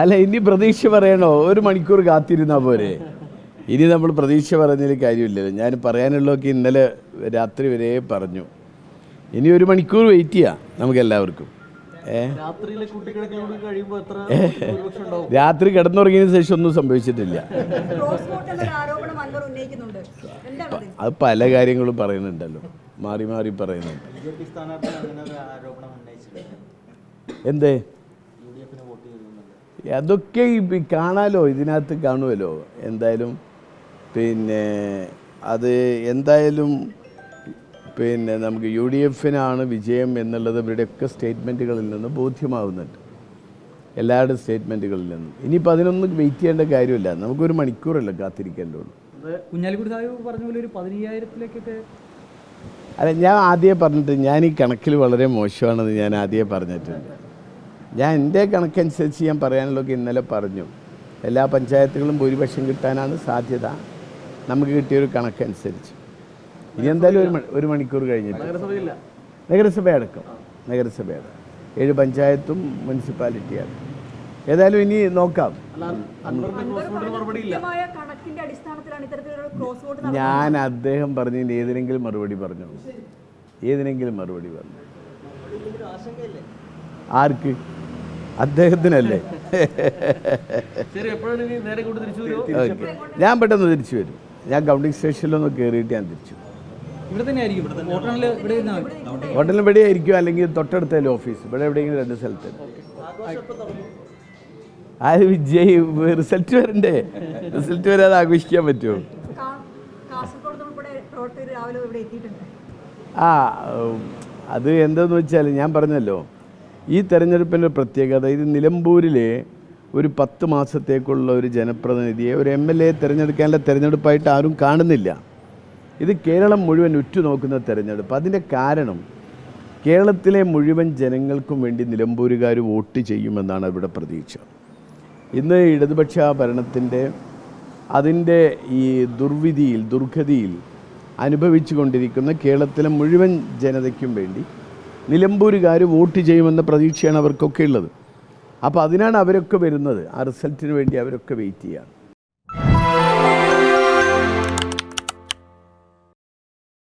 അല്ല ഇനി പ്രതീക്ഷ പറയണോ? ഒരു മണിക്കൂർ കാത്തിരുന്നാൽ പോരെ? ഇനി നമ്മൾ പ്രതീക്ഷ പറയുന്നതിൽ കാര്യമില്ലല്ലോ ഞാൻ പറയാനുള്ളതൊക്കെ ഇന്നലെ രാത്രി വരെ പറഞ്ഞു. ഇനി ഒരു മണിക്കൂർ വെയിറ്റ് ചെയ്യാം നമുക്ക് എല്ലാവർക്കും. രാത്രി കിടന്നുറങ്ങിയതിന് ശേഷം ഒന്നും സംഭവിച്ചിട്ടില്ല. അത് പല കാര്യങ്ങളും പറയുന്നുണ്ടല്ലോ. മാറി മാറി പറയുന്നുണ്ട്. എന്തേ? അതൊക്കെ ഈ കാണാലോ ഇതിനകത്ത് കാണുമല്ലോ എന്തായാലും പിന്നെ അത് എന്തായാലും പിന്നെ നമുക്ക് യു ഡി എഫിനാണ് വിജയം എന്നുള്ളത് ഇവരുടെയൊക്കെ സ്റ്റേറ്റ്മെന്റുകളിൽ നിന്ന് ബോധ്യമാവുന്നുണ്ട്. എല്ലാവരുടെ സ്റ്റേറ്റ്മെന്റുകളിൽ നിന്നും. ഇനിയിപ്പോൾ അതിനൊന്നും വെയിറ്റ് ചെയ്യേണ്ട കാര്യമില്ല. നമുക്കൊരു മണിക്കൂറല്ല കാത്തിരിക്കേണ്ടുള്ളൂ കുഞ്ഞാലിക്കുടി സാഹിബ് പറഞ്ഞ പോലെ ഒരു പതിനയ്യായിരത്തിലേക്കൊക്കെ അല്ല ഞാൻ ആദ്യമേ പറഞ്ഞിട്ട് ഞാൻ ഈ കണക്കിൽ വളരെ മോശമാണെന്ന് ഞാൻ ആദ്യമേ പറഞ്ഞിട്ടുണ്ട്. ഞാൻ എന്റെ കണക്കനുസരിച്ച് ഞാൻ പറയാനുള്ളതൊക്കെ ഇന്നലെ പറഞ്ഞു. എല്ലാ പഞ്ചായത്തുകളും ഭൂരിപക്ഷം കിട്ടാനാണ് സാധ്യത. നമുക്ക് കിട്ടിയൊരു കണക്കനുസരിച്ച്. ഇനി എന്തായാലും ഒരു മണി- ഒരു മണിക്കൂർ കഴിഞ്ഞിട്ട്. നഗരസഭ അടക്കം നഗരസഭ അടക്കം ഏഴ് പഞ്ചായത്തും മുനിസിപ്പാലിറ്റിയാണ്. ഏതായാലും ഇനി നോക്കാം. ഞാൻ അദ്ദേഹം പറഞ്ഞതിന് ഏതിനെങ്കിലും മറുപടി പറഞ്ഞു? ഏതിനെങ്കിലും മറുപടി പറഞ്ഞു? ആശങ്കയില്ലേ ആർക്ക്? അദ്ദേഹത്തിനല്ലേ? ഞാൻ പെട്ടെന്ന് തിരിച്ചു വരും. ഞാൻ കൗണ്ടിങ് സ്റ്റേഷനിലൊന്ന് കയറിയിട്ട് ഞാൻ തിരിച്ചു ഹോട്ടലിൽ ഇവിടെ ആയിരിക്കും അല്ലെങ്കിൽ തൊട്ടടുത്തല്ലേ ഓഫീസ്. ഇവിടെ എവിടെയെങ്കിലും രണ്ട് സ്ഥലത്ത്. ആര് വിജയ് റിസൾട്ട് വരണ്ടേ? റിസൾട്ട് വരാതെ ആഘോഷിക്കാൻ പറ്റുമോ? ആ അത് എന്താന്ന് വെച്ചാൽ ഞാൻ പറഞ്ഞല്ലോ. ഈ തെരഞ്ഞെടുപ്പിന്റെ പ്രത്യേകത ഇത് നിലമ്പൂരിലെ ഒരു പത്ത് മാസത്തേക്കുള്ള ഒരു ജനപ്രതിനിധിയെ ഒരു എം എൽ എ തിരഞ്ഞെടുക്കാനുള്ള തെരഞ്ഞെടുപ്പായിട്ട് ആരും കാണുന്നില്ല. ഇത് കേരളം മുഴുവൻ ഉറ്റുനോക്കുന്ന തിരഞ്ഞെടുപ്പ്. അതിന്റെ കാരണം കേരളത്തിലെ മുഴുവൻ ജനങ്ങൾക്കും വേണ്ടി നിലമ്പൂരുകാർ വോട്ട് ചെയ്യുമെന്നാണ് ഇവിടെ പ്രതീക്ഷ. ഇന്ന് ഇടതുപക്ഷ ഭരണത്തിന്റെ അതിന്റെ ഈ ദുർവിധിയിൽ ദുർഗതിയിൽ അനുഭവിച്ചു കൊണ്ടിരിക്കുന്ന കേരളത്തിലെ മുഴുവൻ ജനതയ്ക്കും വേണ്ടി നിലമ്പൂരുകാർ വോട്ട് ചെയ്യുമെന്ന പ്രതീക്ഷയാണ് അവർക്കൊക്കെ ഉള്ളത്. അപ്പോൾ അതിനാണ് അവരൊക്കെ വരുന്നത്. ആ റിസൾട്ടിന് വേണ്ടി അവരൊക്കെ വെയിറ്റ് ചെയ്യുകയാണ്